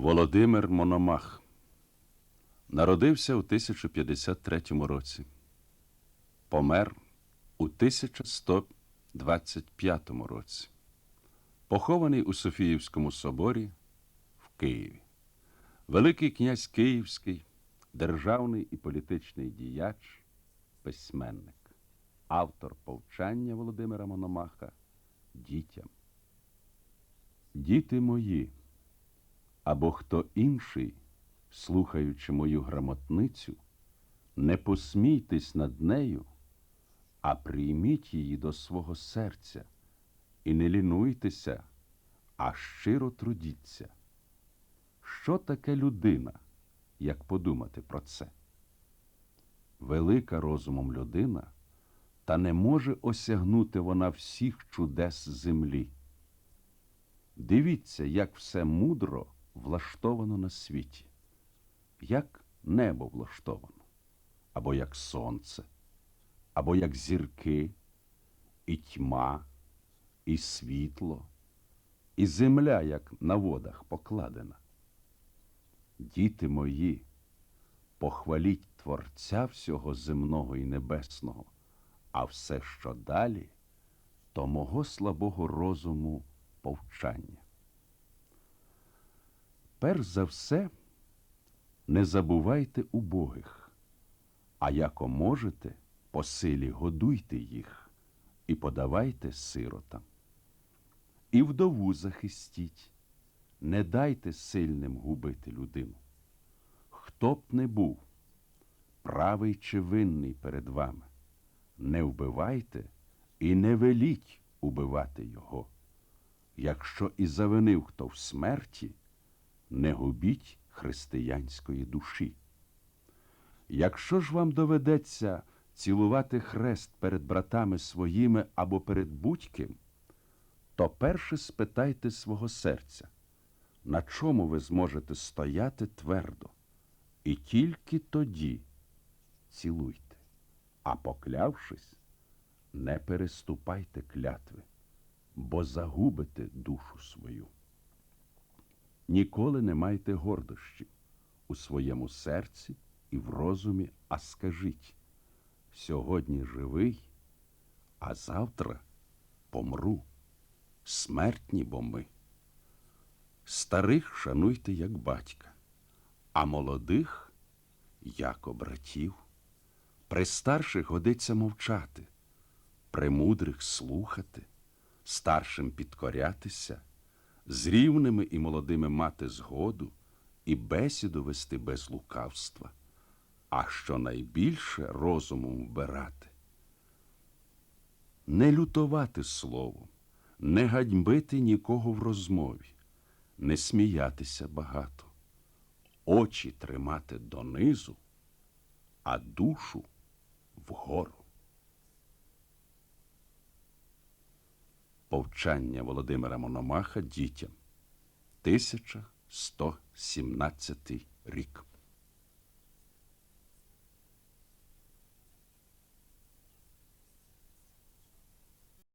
Володимир Мономах народився у 1053 році. Помер у 1125 році. Похований у Софіївському соборі в Києві. Великий князь Київський, державний і політичний діяч, письменник, автор повчання Володимира Мономаха дітям. Діти мої, або хто інший, слухаючи мою грамотницю, не посмійтесь над нею, а прийміть її до свого серця і не лінуйтеся, а щиро трудіться. Що таке людина, як подумати про це? Велика розумом людина, та не може осягнути вона всіх чудес землі. Дивіться, як все мудро влаштовано на світі, як небо влаштовано, або як сонце, або як зірки, і тьма, і світло, і земля, як на водах покладена. Діти мої, похваліть Творця всього земного і небесного, а все, що далі, то мого слабого розуму повчання. Перш за все, не забувайте убогих, а яко можете, по силі годуйте їх і подавайте сиротам. І вдову захистіть, не дайте сильним губити людину. Хто б не був, правий чи винний перед вами, не вбивайте і не веліть убивати його. Якщо і завинив хто в смерті, не губіть християнської душі. Якщо ж вам доведеться цілувати хрест перед братами своїми або перед будь-ким, то перше спитайте свого серця, на чому ви зможете стояти твердо, і тільки тоді цілуйте, а поклявшись, не переступайте клятви, бо загубите душу свою. Ніколи не майте гордощів у своєму серці і в розумі, а скажіть сьогодні живий, а завтра помру. Смертні бо ми. Старих шануйте, як батька, а молодих, як братів. При старших годиться мовчати, при мудрих слухати, старшим підкорятися, з рівними і молодими мати згоду і бесіду вести без лукавства, а що найбільше розумом вбирати. Не лютувати словом, не гадьбити нікого в розмові, не сміятися багато, очі тримати донизу, а душу вгору. Повчання Володимира Мономаха дітям 1117 рік.